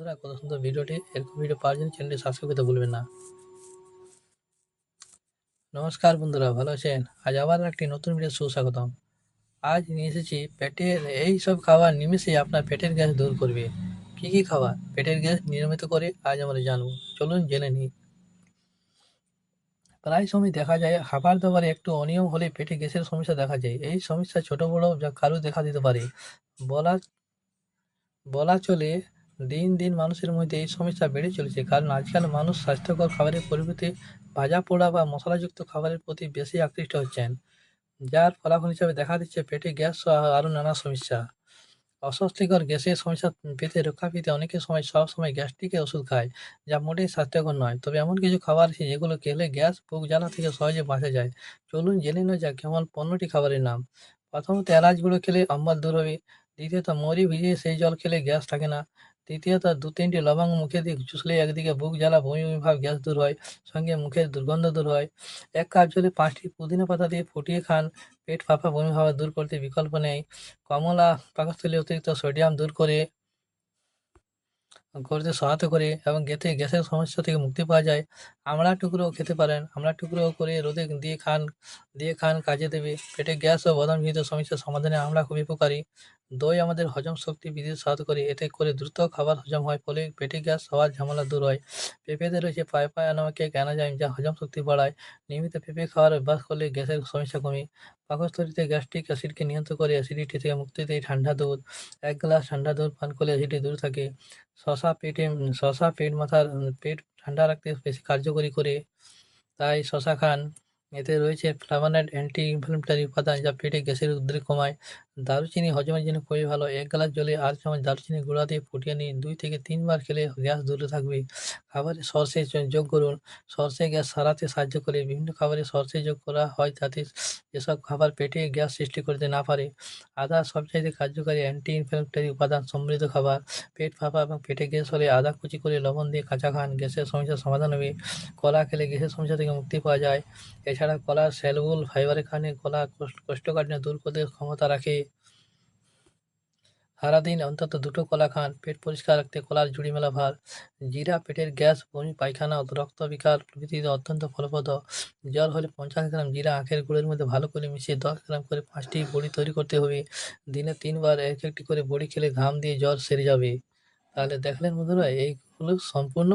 বন্ধুরা, কত সুন্দর ভিডিওটি। এরকম ভিডিও পাওয়ার জন্য চ্যানেলটি সাবস্ক্রাইব করতে ভুলবেন না। নমস্কার বন্ধুরা, ভালো আছেন? আজ আবার একটি নতুন ভিডিও সুস্বাগতম। আজ নিয়ে এসেছি পেটের এই সব খাবার নিমেষে আপনার পেটের গ্যাস দূর করবে। কি কি খাবার? পেটের গ্যাস নিয়মিত করে আজ আমরা জানব। চলুন জেনে নিই। প্রায় সময় দেখা যায়, খাবার দাবারে একটু অনিয়ম হলে পেটে গ্যাসের সমস্যা দেখা যায়। এই সমস্যা ছোট বড় যা কারও দেখা দিতে পারে। বলা বলা চলে দিন দিন মানুষের মধ্যে এই সমস্যা বেড়ে চলেছে। কারণ আজকাল মানুষ স্বাস্থ্যকর খাবারের পরিবর্তে ভাজা পোড়া বা মশলাযুক্ত খাবারের প্রতি বেশি আকৃষ্ট হচ্ছেন, যার ফলাফল হিসাবে দেখা দিচ্ছে পেটে গ্যাস সহ আরও নানা সমস্যা। অস্বস্তিকর গ্যাসের সমস্যা পেতে রক্ষা পেতে অনেকের সময় সব সময় গ্যাস্ট্রিকের ওষুধ খায়, যা মোটেই স্বাস্থ্যকর নয়। তবে এমন কিছু খাবার আছে যেগুলো খেলে গ্যাস, বুক জ্বালা থেকে সহজে বাঁচা যায়। চলুন জেনে নেওয়া যাক কেমন পণ্যটি খাবারের নাম। প্রথমত এলাচ গুঁড়ো খেলে অম্বল দূর হবে দ্বিতীয়ত মরি ভিজিয়ে সেই জল খেলে গ্যাস থাকে না। তৃতীয়ত দু তিনটি লবঙ্গ মুখে দিয়ে চুষলে একদিকে বুক জ্বালা, বমি ভাব, গ্যাস দূর হয়, সঙ্গে মুখের দুর্গন্ধ দূর হয়। এক কাপ জলে পাঁচটি পুদিনা পাতা দিয়ে ফুটিয়ে খান, পেট ফাঁপা বমি ভাব দূর করতে বিকল্প নেই। কমলা, পাকস্থলী অতিরিক্ত সোডিয়াম দূর করে করতে সহায়তা করে এবং এতে গ্যাসের সমস্যা থেকে মুক্তি পাওয়া যায়। আমড়া টুকরো খেতে পারেন। আমড়া টুকরো করে রোদে দিয়ে খান। দিয়ে খান, কাজে দেবে। পেটে গ্যাস ও বদনজনিত সমস্যার সমাধানে আমড়া খুবই উপকারী। দই আমাদের হজম শক্তি বৃদ্ধিতে সহায়তা করে। এতে করে দ্রুত খাবার হজম হয়, ফলে পেটে গ্যাস হওয়ার ঝামেলা দূর হয়। পেঁপেতে রয়েছে পায়পায়া নামক এক অ্যানাজাইম, যা হজম শক্তি বাড়ায়। নিয়মিত পেঁপে খাওয়ার অভ্যাস করলে গ্যাসের সমস্যা কমে। পাকস্থলীতে গ্যাস্ট্রিক অ্যাসিডকে নিয়ন্ত্রণ করে অ্যাসিডিটি থেকে মুক্তি দেয় ঠান্ডা দুধ। এক গ্লাস ঠান্ডা দুধ পান করলে অ্যাসিডিটি দূর থাকে। শশা পেটে শশা পেট মাথার, পেট ঠান্ডা রাখতে বেশি কার্যকরী করে। তাই শশা খান। এতে রয়েছে ফ্লাভানয়েড অ্যান্টি ইনফ্লামেটরি উপাদান যা পেটে গ্যাসের উদ্রেক কমায়। দারুচিনি হজমের জন্য খুবই ভালো। এক গ্লাস জলে আধ চামচ দারুচিনি গুঁড়া দিয়ে ফুটিয়ে নিন। দুই থেকে তিনবার খেলে গ্যাস দূরে থাকবে। খাবারে সর্ষে যোগ করুন। সর্ষে গ্যাস সারাতে সাহায্য করে বিভিন্ন খাবারে সর্ষে যোগ করা হয় যাতে এসব খাবার পেটে গ্যাস সৃষ্টি করতে না পারে। আদা সবচাইতে কার্যকারী অ্যান্টি ইনফ্লামেটরি উপাদান সমৃদ্ধ খাবার। পেট ফাঁপা এবং পেটে গ্যাস হলে আদা কুচি করে লবণ দিয়ে কাঁচা খান। গ্যাসের সমস্যার সমাধান হবে। কলা খেলে গ্যাসের সমস্যা থেকে মুক্তি পাওয়া যায়। এছাড়া কলা স্যালুবল ফাইবারের কারণে কলা কোষ্ঠকাঠিন্য দূর করতে ক্ষমতা রাখে। সারাদিন অন্তত দুটো কলা খান, পেট পরিষ্কার রাখতে কলার জুড়ি মেলা ভার, জিরা, পেটের গ্যাস, বমি, পায়খানা রক্ত বিকার প্রভৃতিতে অত্যন্ত ফলপ্রদ। জ্বর হলে পঞ্চাশ গ্রাম জিরা আখের গুঁড়ের মধ্যে ভালো করে মিশিয়ে দশ গ্রাম করে পাঁচটি বড়ি তৈরি করতে হবে। দিনে তিনবার এক একটি করে বড়ি খেলে ঘাম দিয়ে জ্বর সেরে যাবে। তাহলে দেখলেন বন্ধুরা, এইগুলো সম্পূর্ণ